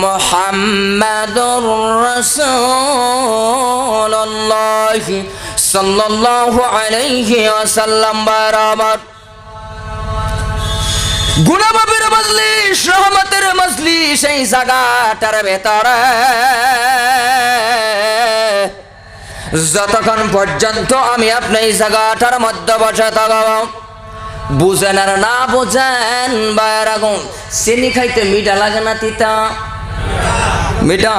মুহাম্মাদুর রাসূলুল্লাহ সাল্লাল্লাহু আলাইহি ওয়াসাল্লাম বারাবার গুনামাপের মজলিস রহমতের মজলিস এই জায়গাটার ভেতরে যতক্ষণ পর্যন্ত আমি আপনি এই জায়গাটার মধ্যে বসে থাকব, বুঝেন আর না বুঝেন বাইর আগুন। চিনি খাইতে মিঠা লাগে না তিতা? মিঠা?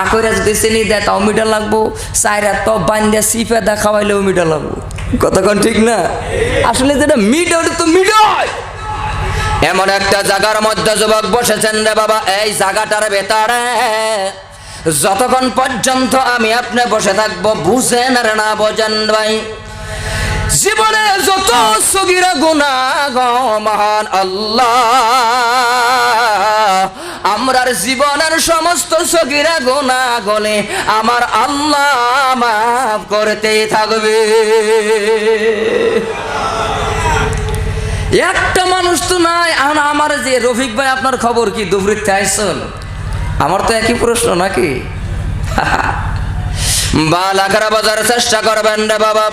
আ করে যদি চিনি দেয় তাও মিঠা লাগবো। চাইরা তো বান্ধে সিপে দা খাওয়াইলেও মিঠা লাগবো। কতক্ষণ ঠিক না? আসলে যেটা মিঠা, ওটা তো মিঠাই এমন একটা জায়গার মধ্যে যুবক বসেছেন রে বাবা, এই জায়গাটার ভেতরে। যতক্ষণ পর্যন্ত আমি আপনি বসে থাকব বুঝেন আর না বোঝেন ভাই। জীবনে যত সগিরা গুণা আল্লাহ, আমরার জীবনের সমস্ত সগিরা গুণা গলে আমার আল্লাহ মাফ করতেই থাকবে। একটা মানুষ তো নাই আমার যে রফিক ভাই, আপনার খবর কি? দুপুরিতে আইসন? আমার তো একই প্রশ্ন নাকি? বা বাজার চেষ্টা করবেন রে বাবা।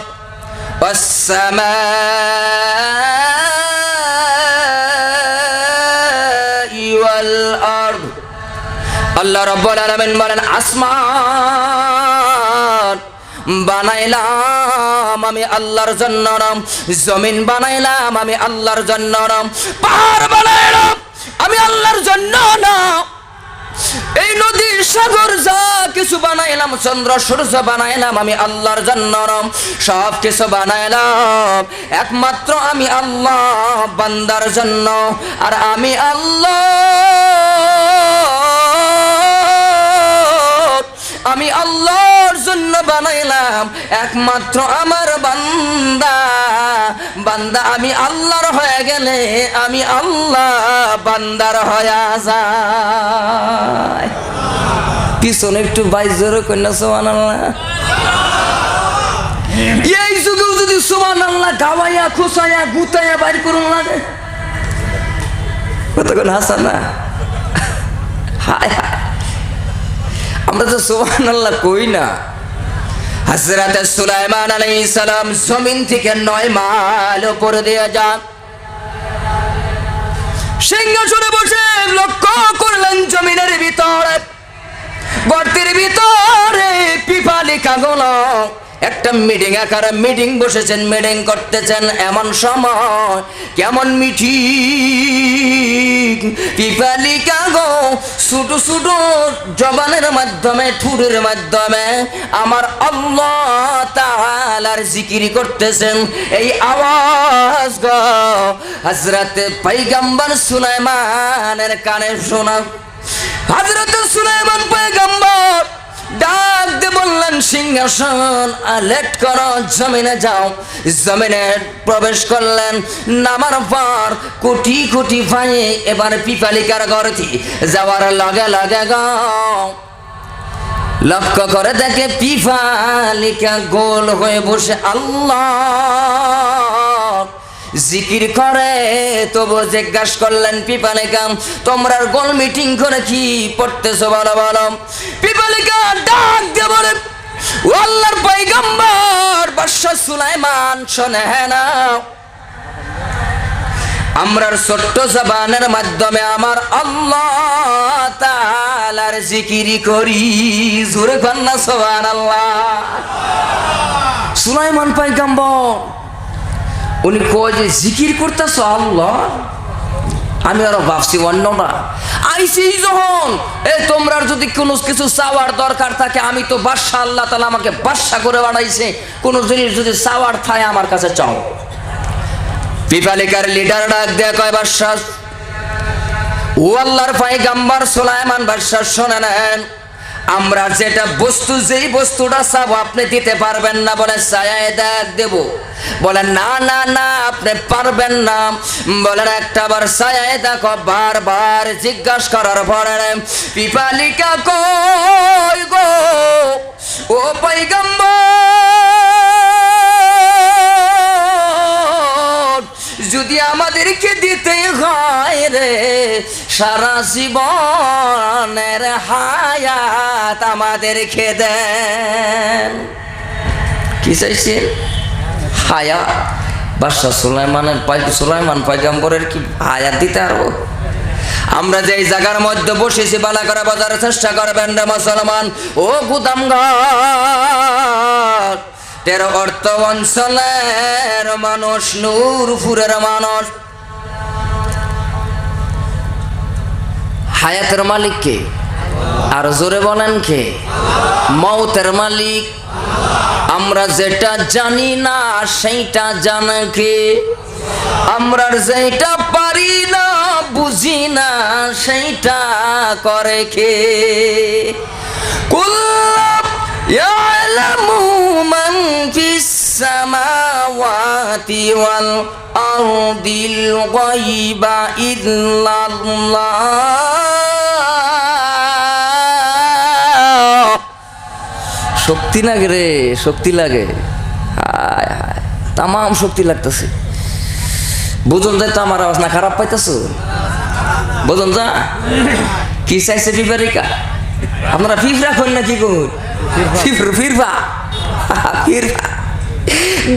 আল্লাহ রব্বুল আলামিন বলেন, আসমান বানাইলাম আমি আল্লাহর জন্য রাম, জমিন বানাইলাম আমি আল্লাহর জন্য রম, পাহাড় বানাইলাম আমি আল্লাহর জন্য না এই নদী সাগর যা কিছু বানাইলাম, চন্দ্র, সূর্য বানাইলাম, আমি আল্লাহর জন্য সব কিছু বানাইলাম। একমাত্র আমি আল্লাহ, বান্দার জন্য। আর আমি আল্লাহ, আমি আল্লাহর জন্য বানাইলাম। একমাত্র আমার বান্দা। বান্দা, আমি আল্লাহর হয়ে গেলে আমি আল্লাহ বান্দার হয়ে যায়। পিছনে একটু বাইশ জোরে কন্যা সোমান এই যুগেও যদি সোমান আল্লাহ গাওয়াইয়া খুসাইয়া গুতাইয়া বাইর করুন লাগে। কতক্ষণ হাসা না? আমরা তো সোহান আল্লাহ কই না। হাজরাতে সুলাইমান আলাইহিস সালাম জমিন থেকে নয় মাইল উপরে দিয়ে যান। সিংহাসনে বসে লক্ষ্য করলেন জমিনের ভিতরে। গর্তের ভিতরে পিপালি কাগল একটা মিটিং আকারে মিটিং বসেছেন মিটিং করতেছেন এমন সময়, কেমন মিঠি পিপালি কাগো ছোট ছোট জবানের মাধ্যমে, ঠুরের মাধ্যমে আমার আল্লাহ তাআলার জিকির করতেছেন। এই আওয়াজ গো, হযরতে পয়গম্বর সুলাইমানের কানে শোনা। হযরত সুলাইমান পয়গম্বর ডাক দিয়ে বললেন, সিংহাসন লেট করো, জমিনে যাও। জমিনে প্রবেশ করলেন, নামার পর কোটি কোটি ভাই এবার পিপালিকার গর্তি যাওয়ার লগে লগে গাও লক্ষ্য করে দেখে পিপালিকা গোল হয়ে বসে, আল্লাহ! জিকির করে তবু জিজ্ঞাস করলেন পিপালিকা তোমরা গোল মিটিং করে কি পড়তেছো? বলো বলো। পিপালিকা ডাক দিয়ে বলে, আল্লাহর পয়গম্বর বাদশা সুলাইমান শোনে না। আমরার ছোট্ট জবানের মাধ্যমে আমার আল্লাহ তালার জিকিরি করি। জোরে কন্যা সোহান আল্লাহ সুলাইমান পয়গম্বর উনি কয় যে, জিকির করতেছ আল্লাহ? আমি আরও ভাবছি অন্যটা আইসি যখন, এ, তোমরার যদি কোনো কিছু চাওয়ার দরকার থাকে, আমি তো বাদশা আল্লাহ তালা আমাকে বাদশা করে বানাইছে। কোনো জিনিস যদি চাওয়ার থাকে আমার কাছে চাও। পিপালিকার লিডার ডাক দেয়া কয়, বাদশা, ও আল্লাহর পাইগাম্বার সোলাইমান বাদশা শোনে নেন আমরা যেটা বস্তু, যেই বস্তুটা চাবো আপনি দিতে পারবেন না, বলে ছায়ায় দেখ দেব। বলে, না না না, আপনি পারবেন না। বলেন একটা বার ছায়ায় দেখো, বারবার জিজ্ঞাসা করার পরে, পিপালিকা কই গো? ও পৈগম্বর যদি আমাদেরকে দিতে হয় রে সারা জীবনের হায়াত আমাদেরকে দেন। কি চাইছেন হায়া। বাদশাহ সুলাইমানের পাই সুলাইমান পয়গাম্বরের কি হায়াত দিতে আরও আমরা যে জায়গার মধ্যে বসেছি বালা করা বাজার চেষ্টা করবেন রে মুসলমান। ও গুদাম তেরো অর্থ অঞ্চলের মানুষ, নূরপুরের মানুষ। হায়াতের মালিক কে আর জোরে বলেন কে? মৌতের মালিক। আমরা যেটা জানি না, সেইটা জানে কে? আমরা যেটা পারি না, বুঝি না, সেইটা করে কে? সামাওয়াতি ওয়াল আরদিল গায়বা শক্তি লাগে রে, শক্তি লাগে। হায় তামাম শক্তি লাগতেছে। বুঝুন যায় তো আমার আওয়াজ না খারাপ পাইতেছ? বুঝুন যা কি চাইছে ফিফারিকা? আপনারা ফিফ রাখুন না কি করুন ফিফর ফিরবা ফিরবা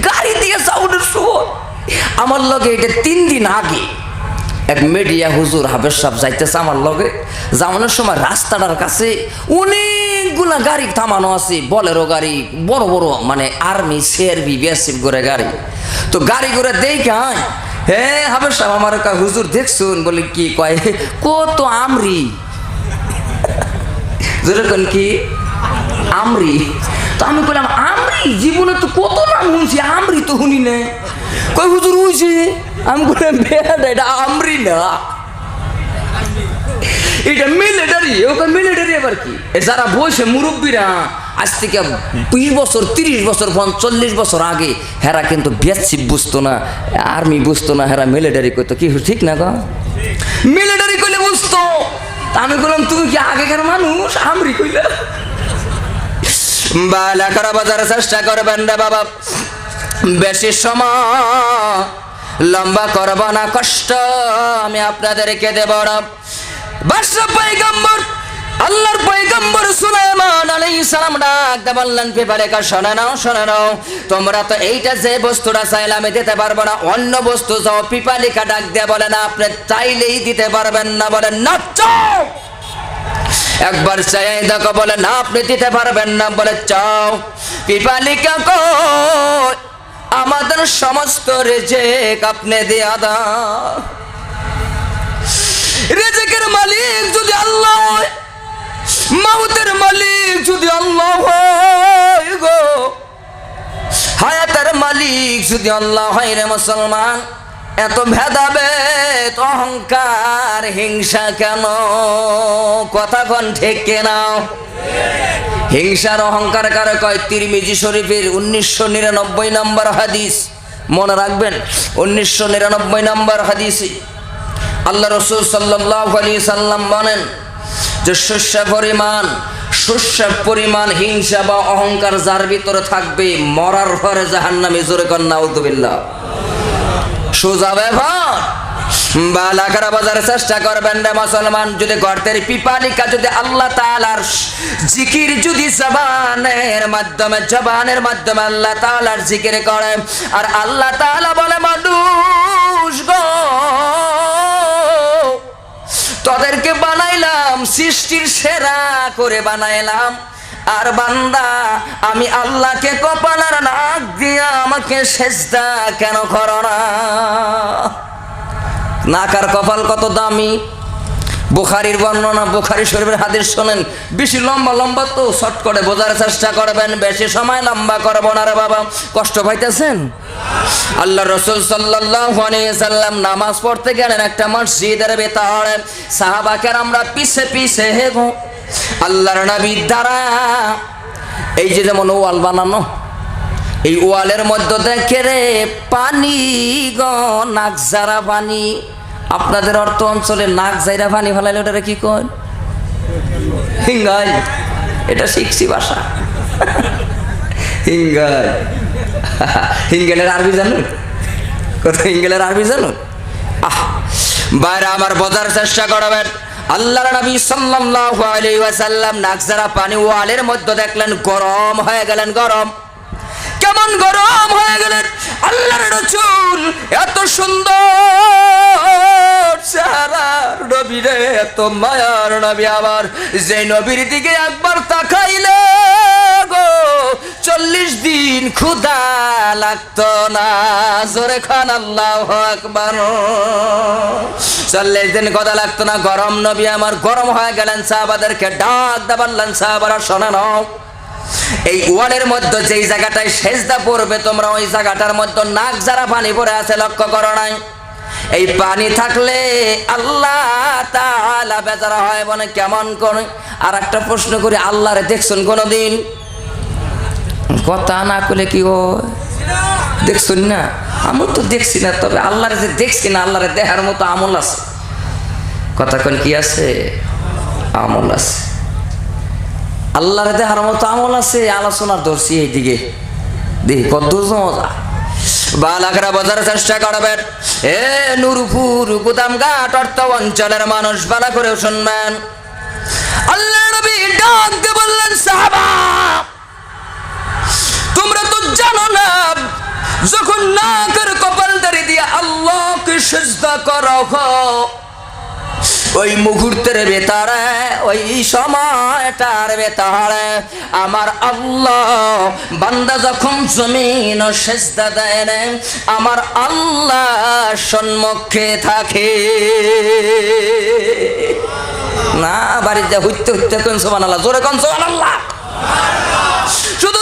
গাড়ি দিয়ে সাউন্ডের শোর আমার লগে এটা তিন দিন আগে এক মিডিয়া হুজুর হাবের সাহেব যাইতেছে আমার লগে। যাওয়ানোর সময় রাস্তাটার কাছে অনেকগুলা গাড়ি থামানো আছে বলেরো গাড়ি বড় বড় মানে আর্মি সিআরবি বিএসএফ করে গাড়ি তো গাড়ি করে দেই কাই হে হাবের সাহেব, আমার কা হুজুর দেখছুন, বলে কি কয়, কত আমরি। যেরকম কি? আমরি। তো আমি বললাম আমরি? জীবনে তো কত নাম শুনছি, আমরি তো শুনি না কই হুজুর হইছে আমি বললাম বেড়া, এটা আমরি না। এটা মিলিটারি ওকে মিলিটারি আবার কি? যারা বসে মুরব্বীরা, আজ থেকে বিশ বছর, তিরিশ বছর চল্লিশ বছর আগে, হেরা কিন্তু বেসিপ বুঝতো না আর্মি বুঝতো না, হেরা মিলিটারি করতো। কি ঠিক না গো? মিলিটারি কইলে বুঝতো। আমি বললাম, তুমি কি আগেকার মানুষ? আমরি কইলে। বালা করা বাজার চেষ্টা করবেন রে বাবা। বেশি সময় লম্বা করব না, কষ্ট আমি আপনাদেরকে দেব না বাদশা পয়গম্বর শোনা নাও শোনা নাও। তোমরা তো এইটা যে বস্তুটা দিতে পারব না, অন্য বস্তু ডাক আপনি চাইলেই দিতে পারবেন না, বলেন না একবার আপনি দিতে পারবেন না, বলে, চাও। পিপালিকা কো আমাদের সমস্ত রেজেক আপনি দেয়া দাও। রেজেকের মালিক যদি আল্লাহ মাউতের মালিক যদি আল্লাহ হয় গো। হায়াতের মালিক যদি আল্লাহ হয় রে মুসলমান, এত ভেদাভেদ, অহংকার, হিংসা কেন? কথা কন ঠিক কেনাও হিংসার অহংকার কারে কয়? তিরমিজি শরীফের উনিশশো নিরানব্বই নম্বর হাদিস। মনে রাখবেন, উনিশশো নিরানব্বই নম্বর হাদিসে আল্লাহ রসুল সাল্লাহ আলী সাল্লাম বলেন যে শস্য পরিমাণ, শস্যের পরিমাণ হিংসা বা অহংকার যার ভিতরে থাকবে, মরার ঘরে জাহান্নামে জোরে কন্যা উদ্দুবিল্লা সোজা ব্যবহার। চেষ্টা করবেন রে মুসলমান, যদি গর্তের পিপালিকা যদি আল্লাহ তালার জিকির যদি জবানের মাধ্যমে জবানের মাধ্যমে আল্লাহ তালার জিকির করে, আর আল্লাহ তালা বলে, মানুষ গো তোদেরকে বানাইলাম, সৃষ্টির সেরা করে বানাইলাম। আর বান্দা, আমি আল্লাহকে কপালার নাক দিয়া আমাকে সেজদা কেন করো না? কপাল কত দামি? বুখারির বর্ণনা, বুখারি শরীফের হাদিস শোনেন। বেশি লম্বা লম্বা তো, শর্ট করে বোঝার চেষ্টা করবেন। বেশি সময় লম্বা করব না রে বাবা। কষ্ট পাইতেছেন? আল্লাহ রসুল সাল্লাম নামাজ পড়তে গেলেন একটা মসজিদের ভেতরে। সাহাবাকের আমরা পিছে পিছে হেগো। আল্লাহর নবীর দ্বারা এই যে যেমন ওয়াল বানানো, এই ওয়ালের মধ্যে দেখে রে পানি গ, নাক যারা পানি। আপনাদের অর্থ অঞ্চলে নাক জাইরা পানি ফেলাইলে ওটা কি কয়? হিঙ্গাই এটা শিখছি ভাষা হিঙ্গাই হিঙ্গেলের আরবি জানেন কত ইংরের আরবি জানো? আহ, বাইরে আমার চেষ্টা করবেন। আল্লাহর নবী সাল্লাল্লাহু আলাইহি ওয়াসাল্লাম নাকজারা পানি ওয়ালের মধ্যে দেখলেন, গরম হয়ে গেলেন, গরম। কেমন গরম হয়ে গেলেন? আল্লাহর রাসূল এত সুন্দর এত মায়ার নবী আবার যে নবীর দিকে একবার তাকাইলে গো, চল্লিশ দিন ক্ষুদা লাগতো না। জোরে খান আল্লাহ আকবার। চল্লিশ দিন কথা লাগতো না, গরম নবী আমার গরম হয়ে গেলেন সাহাবাদেরকে ডাক দাবাল্লেন সাহাবারা, শোনে নাও এই ওয়ালের মধ্যে যেই জায়গাটায় সেজদা পড়বে তোমরা, ওই জায়গাটার মধ্যে নাক যারা পানি পড়ে আছে, লক্ষ্য করো নাই। এই পানি থাকলে আল্লাহ তাআলা বেচারা হয় মানে কেমন করে আর একটা প্রশ্ন করি আল্লাহরে দেখছেন কোনোদিন? কথা না করলে কি ও? দেখছেন না? আমি তো দেখছি না, তবে আল্লাহরে যে দেখছি না আল্লাহরে দেখার মতো আমল আছে। কথা কোন কি আছে? আমল আছে। আল্লাহরে দেখার মতো আমল আছে, আলোচনা ধরছি এইদিকে। দেখি কত মজা বালাকরা বোঝার চেষ্টা করবেন। এ নুরপুর গুদামঘাট অর্থ অঞ্চলের মানুষ বালা করেও শুনবেন। আল্লাহ নবী ডাক বললেন, সাহাবা, তোমরা তো জানো না, যখন নাকের কপাল দাঁড়িয়ে দিয়ে আল্লাহকে সিজদা করা করো ওই মুহূর্তের ভেতরে, ওই সময়টার ভেতরে আমার আল্লাহ বান্দা যখন জমিন সেজদা দেয় আমার আল্লাহ সম্মুখে থাকে। না, বাড়িতে হইতে হইতে কোন সোমান আল্লাহ জোরে কোন সোমান আল্লাহ শুধু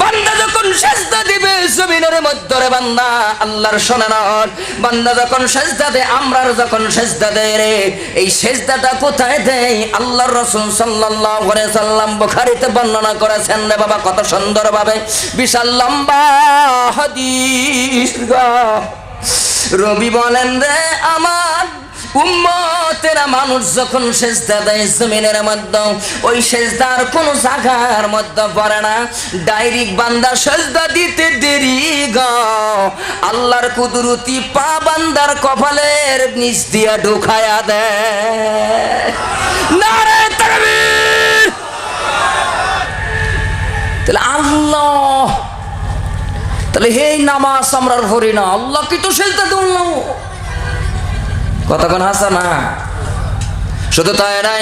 বান্দা যখন সেজদা দিবে, জমিনের মধ্যে রে বান্দা আল্লাহর শোনে নয় বান্দা যখন সেজদা দে আমরার যখন সেজদা দেয় রে, এই সেজদাটা কোথায় দেয়? আল্লাহর রাসূল সাল্লাল্লাহু আলাইহি সাল্লাম বুখারীতে বর্ণনা করেছেন রে বাবা, কত সুন্দরভাবে। বিশাল লম্বা হাদিস রবি বলেন রে, আমার উম্মতেরা মানুষ যখন সেজদা দেয় জমিনের মধ্যে, ওই সেজদার কোন জায়গার মধ্যে পড়ে না। ডাইরেক্ট বান্দা সেজদা দিতে দেরি গ। আল্লাহর কুদরতি পা বান্দার কপালের নিচ দিয়া ঢুকায়া দেয় আল্লাহ, তাহলে হে নামাজ আমরার ভরি না। আল্লাহ কি তো সেজদা দিলাম কতক্ষণ হাসা না শুধু তাই নাই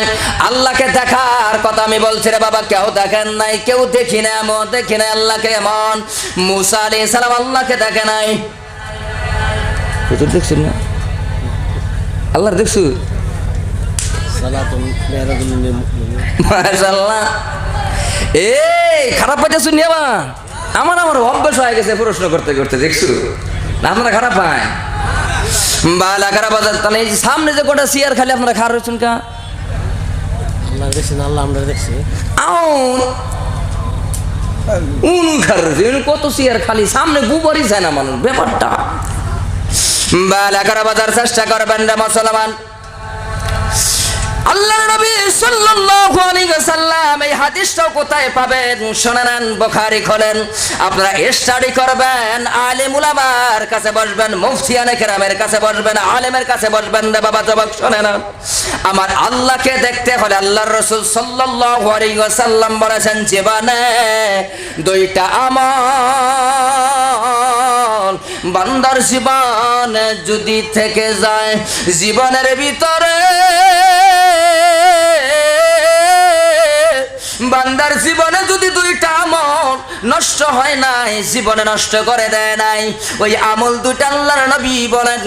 আল্লাহকে দেখার কথা আমি বলছি রে বাবা, কেউ দেখেন নাই, কেউ দেখি না এমন দেখি না আল্লাহকে এমন মুসা আলী সালাম আল্লাহকে দেখে নাই। দেখছেন না? আল্লাহর দেখছু? এই, খারাপ পাইতে শুনি বা আমার আমার অভ্যাস হয়ে গেছে, প্রশ্ন করতে করতে, দেখছু? না, আপনারা খারাপ পায় বালা খারাপ বাজার তাহলে সামনে যে গোটা চেয়ার খালি আপনারা খারাপ হয়েছেন কা? আল্লাহ দেখছি না আল্লাহ আমরা দেখছি। আউন। উন কত চেয়ার খালি সামনে বুবারই যায় না মানুষ ব্যাপারটা। বালা খারাপ বাজার চেষ্টা করবেন রে মুসলমান। আল্লাহ নবী সাল্লাল্লাহু আলাইহি ওয়াসাল্লাম এই হাদিসটাও কোথায় পাবেন? শুনেন, বুখারী খোলেন। আপনারা স্টাডি করবেন, আলেম উলামার কাছে বসবেন মুফতিয়ানে কেরামের কাছে বসবেন, আলেমের কাছে বসবেন না, বাবা জবাব শুনেন আমার আল্লাহকে দেখতে হলে আল্লাহর রাসূল সাল্লাল্লাহু আলাইহি ওয়াসাল্লাম বলেছেন, জীবনে দুইটা আমল বান্দার জীবন যদি থেকে যায়, জীবনের ভিতরে বান্দার জীবনে যদি দুইটা আমল নষ্ট হয় নাই, জীবনে নষ্ট করে দেয় নাই, ওই আমল দুইটা আল্লাহর নবী বলেন